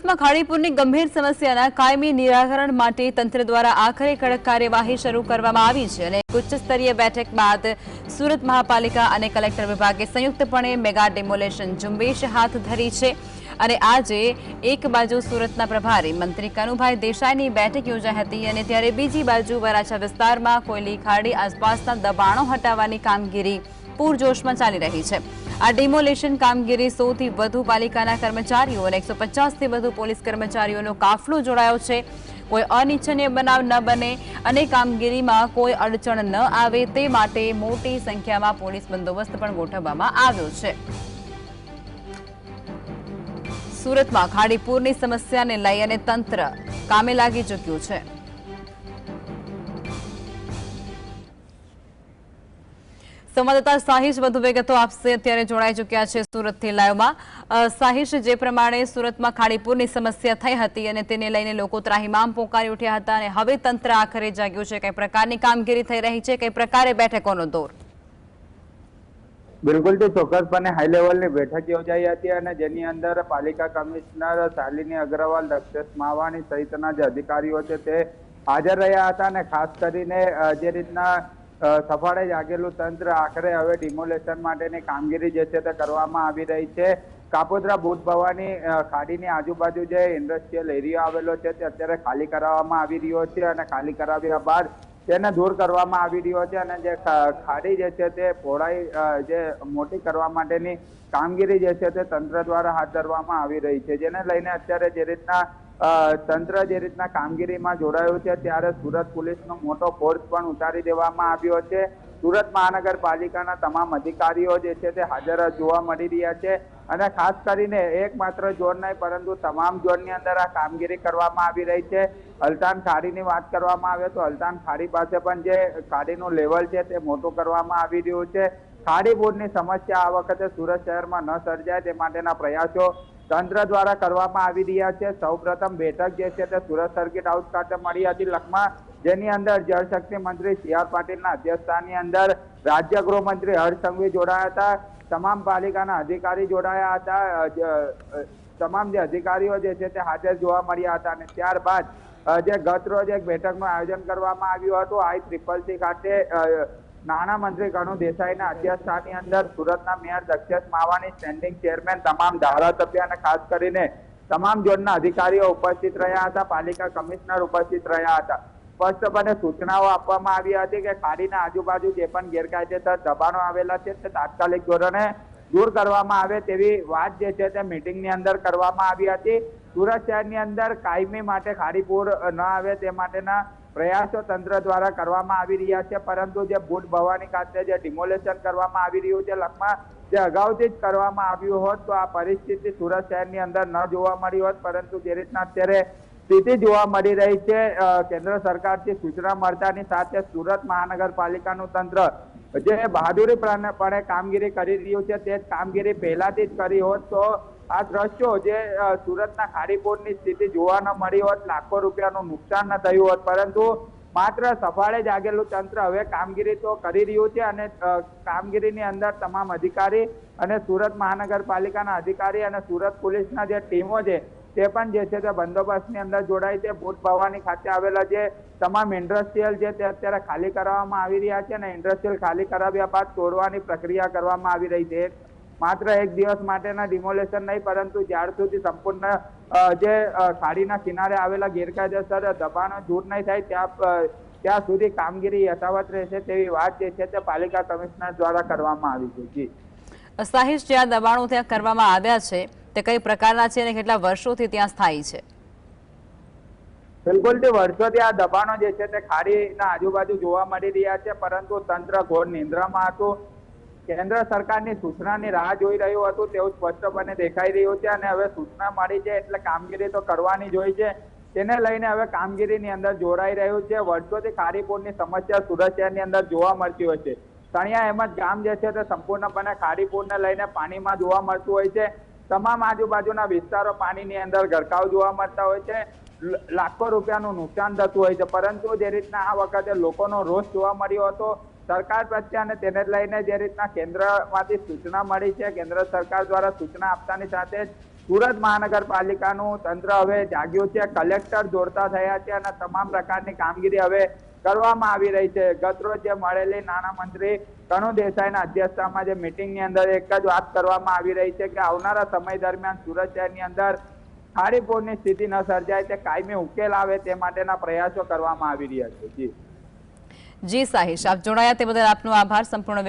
સુરતમાં ખાડીપુરની ગંભીર સમસ્યાના કાયમી નિરાકરણ માટે તંત્ર દ્વારા આખરે કડક કાર્યવાહી શરૂ કરવામાં આવી છે અને ઉચ્ચ સ્તરીય બેઠક બાદ સુરત મહાપાલિકા અને કલેક્ટર વિભાગે સંયુક્તપણે મેગા ડેમોલેશન ઝુંબેશ હાથ ધરી છે અને આજે એક બાજુ સુરતના પ્રભારી મંત્રી કનુભાઈ દેસાઈની બેઠક યોજાઈ હતી અને ત્યારે બીજી બાજુ વરાછા વિસ્તારમાં કોયલી ખાડી આસપાસના દબાણો હટાવવાની કામગીરી પૂરજોશમાં ચાલી રહી છે. આ ડિમોલેશન કામગીરી સૌથી વધુ પાલિકાના કર્મચારીઓ અને એકસો પચાસથી વધુ પોલીસ કર્મચારીઓનો કાફલો જોડાયો છે. કોઈ અનિચ્છનીય બનાવ ન બને અને કામગીરીમાં કોઈ અડચણ ન આવે તે માટે મોટી સંખ્યામાં પોલીસ બંદોબસ્ત પણ ગોઠવવામાં આવ્યો છે. સુરતમાં ખાડીપુરની સમસ્યાને લઈ અને તંત્ર કામે લાગી ચૂક્યું છે. સંવાદદાતા સાહિશ વધુ વિગતો આપશે અત્યારે જોડાઈ ચૂક્યા છે સુરતથી લાઈવમાં. સાહિશ, જે પ્રમાણે સુરતમાં ખાડીપુરની સમસ્યા થઈ હતી અને તેને લઈને લોકો ત્રાહિમામ પોકારી ઉઠ્યા હતા અને હવે તંત્ર આખરે જાગ્યું છે. કઈ પ્રકારની કામગીરી થઈ રહી છે? કઈ પ્રકારે બેઠકોનો દોર? બિલકુલ તે ચોક્કસપણે હાઈ લેવલની બેઠક યોજાઈ હતી અને જેની અંદર પાલિકા કમિશનર શાલિની અગ્રવાલ, દક્ષેશ માવાણી સહિતના જે અધિકારીઓ છે તે હાજર રહ્યા હતા અને ખાસ કરીને જે રીતના સફાળે જાગેલું તંત્ર આખરે હવે ડિમોલેશન માટેની કામગીરી જે છે તે કરવામાં આવી રહી છે. કાપોદ્રા ભૂત ભવાની ખાડીની આજુબાજુ જે ઇન્ડસ્ટ્રીયલ એરિયા આવેલો છે તે અત્યારે ખાલી કરાવવામાં આવી રહ્યો છે અને ખાલી કરાવ્યા બાદ તેને દૂર કરવામાં આવી રહ્યો છે અને જે ખાડી જે છે તે પહોળાઈ જે મોટી કરવા માટેની કામગીરી જે છે તે તંત્ર દ્વારા હાથ ધરવામાં આવી રહી છે. જેને લઈને અત્યારે જે રીતના તંત્ર જે રીતના કામગીરીમાં જોડાયું છે, ત્યારે સુરત પોલીસનો મોટો ફોર્સ પણ ઉતારી દેવામાં આવ્યો છે. સુરત મહાનગરપાલિકાના તમામ અધિકારીઓ જે છે તે હાજર જોવા મળી રહ્યા છે અને ખાસ કરીને એક માત્ર ઝોન નહીં, પરંતુ તમામ ઝોનની અંદર આ કામગીરી કરવામાં આવી રહી છે. અલતાન ખાડીની વાત કરવામાં આવે તો અલતાન ખાડી પાસે પણ જે ખાડીનું લેવલ છે તે મોટું કરવામાં આવી રહ્યું છે. ખાડી બોર્ડની સમસ્યા આ વખતે સુરત શહેરમાં ન સર્જાય તે માટેના પ્રયાસો તંત્ર દ્વારા કરવામાં આવી રહ્યા છે. સૌપ્રથમ બેઠક જે છે તે સુરત સર્કિટ હાઉસ ખાતે મળી હતી. લખમાં જેની અંદર જળશક્તિ મંત્રી સી આર પાટીલના અધ્યક્ષતાની અંદર રાજ્ય ગૃહમંત્રી હર્ષ જોડાયા હતા. તમામ પાલિકાના અધિકારી જોડાયા હતા. તમામ જે અધિકારીઓ જે છે તે હાજર જોવા મળ્યા હતા અને ત્યારબાદ જે ગત રોજ એક બેઠકનું આયોજન કરવામાં આવ્યું હતું. આઈ ત્રિપલ સી ખાતે અ, નાણાં મંત્રી કનુ દેસાઈના અધ્યક્ષતાની અંદર સુરતના mayor Dakshesh Mavani standing chairman તમામ ધારાસભ્ય અને ખાસ કરીને તમામ ઝોનના અધિકારીઓ ઉપસ્થિત રહ્યા હતા પાલિકા કમિશનર ઉપસ્થિત રહ્યા હતા. સ્પષ્ટપણે સૂચનાઓ આપવામાં આવી હતી કે ખાડીના આજુબાજુ જે પણ ગેરકાયદેસર દબાણો આવેલા છે તે તાત્કાલિક ધોરણે દૂર કરવામાં આવે તેવી વાત જે છે તે મિટિંગની અંદર કરવામાં આવી હતી. સુરત શહેરની અંદર કાયમી માટે ખાડીપુર ન આવે તે માટેના પ્રયાસો તંત્ર દ્વારા કરવામાં આવી રહ્યા છે, પરંતુ જે ભૂટ ભવાની ખાતે જે ડિમોલેશન કરવામાં આવી રહ્યું છે, લખમાં જે અગાઉથી જ કરવામાં આવ્યું હોત, તો આ પરિસ્થિતિ સુરત શહેરની અંદર ન જોવા મળી હોત, પરંતુ જે રીતના અત્યારે સ્થિતિ જોવા મળી રહી છે કેન્દ્ર સરકારથી સૂચના મળતાની સાથે સુરત મહાનગરપાલિકાનું તંત્ર જે બહાદુરીપણે કામગીરી કરી રહ્યું છે, તે કામગીરી પહેલાથી જ કરી હોત, તો આ દ્રશ્યો જે સુરતના ખાડીપોરની સ્થિતિ જોવા ન મળી હોત, લાખો રૂપિયાનું નુકસાન ન થયું હોત. પરંતુ માત્ર સફાળે જાગેલું તંત્ર હવે કામગીરી તો કરી રહ્યું છે અને કામગીરીની અંદર તમામ અધિકારી અને સુરત મહાનગરપાલિકાના અધિકારી અને સુરત પોલીસના જે ટીમો છે, તે પણ જે છે તે બંદોબસ્તની અંદર જોડાય છે. ભૂત ભવાની ખાતે આવેલા જે તમામ ઇન્ડસ્ટ્રીયલ છે તે અત્યારે ખાલી કરાવવામાં આવી રહ્યા છે અને ઇન્ડસ્ટ્રીયલ ખાલી કરાવ્યા બાદ તોડવાની પ્રક્રિયા કરવામાં આવી રહી છે. માત્ર એક દિવસ માટેના ડિમોલેશન નહીં પરંતુ જ્યાર સુધી સંપૂર્ણ જે ખાડીના કિનારે આવેલા ગેરકાયદેસર દબાણો દૂર નહીં થાય ત્યાં ત્યાં સુધી કામગીરી યથાવત રહેશે તેવી વાત જે છે તે પાલિકા કમિશનર દ્વારા કરવામાં આવી છે. જી. સાહિશ જે આ દબાણો ત્યાં કરવામાં આવ્યા છે તે કઈ પ્રકારના છે અને કેટલા વર્ષોથી ત્યાં સ્થાયી છે? બિલકુલ તે વર્ષોથી આ દબાણો જે છે તે ખાડીના આજુબાજુ જોવા મળી રહ્યા છે પરંતુ તંત્ર ઘોર નિંદ્રામાં હતું. કેન્દ્ર સરકારની સૂચનાની રાહ જોઈ રહ્યું હતું, તેવું સ્પષ્ટપણે દેખાઈ રહ્યું છે અને હવે સૂચના મળી છે એટલે કામગીરી તો કરવાની જ હોય છે. તેને લઈને હવે કામગીરીની અંદર જોડાઈ રહ્યું છે. વર્ષોથી ખારીપુરની સમસ્યા સુરત શહેરની અંદર જોવા મળતી હોય છે. તણિયા અહેમદ ગામ જે છે તે સંપૂર્ણપણે ખારીપુરને લઈને પાણીમાં જોવા મળતું હોય છે. તમામ આજુબાજુના વિસ્તારો પાણીની અંદર ગરકાવ જોવા મળતા હોય છે. લાખો રૂપિયાનું નુકસાન થતું હોય છે. પરંતુ જે રીતના આ વખતે લોકોનો રોષ જોવા મળ્યો હતો સરકાર પ્રત્યે અને તેને લઈને જે રીતના કેન્દ્રમાંથી સૂચના મળી છે, કેન્દ્ર સરકાર દ્વારા સૂચના આપતાની સાથે જ સુરત મહાનગરપાલિકાનું તંત્ર હવે જાગ્યું છે, કલેક્ટર જોડતા થયા છે અને તમામ પ્રકારની કામગીરી હવે કરવામાં આવી રહી છે. ગતરોજ જે મળેલી નાણામંત્રી કણુ દેસાઈના અધ્યક્ષતામાં જે મિટિંગની અંદર એક જ વાત કરવામાં આવી રહી છે કે આવનારા સમય દરમિયાન સુરત શહેરની અંદર ખાડીપોરની સ્થિતિ ન સર્જાય તે કાયમી ઉકેલ આવે તે માટેના પ્રયાસો કરવામાં આવી રહ્યા છે. જી. જી સાહિશ આપ જોડાયા તે બદલ આપનો આભાર સંપૂર્ણ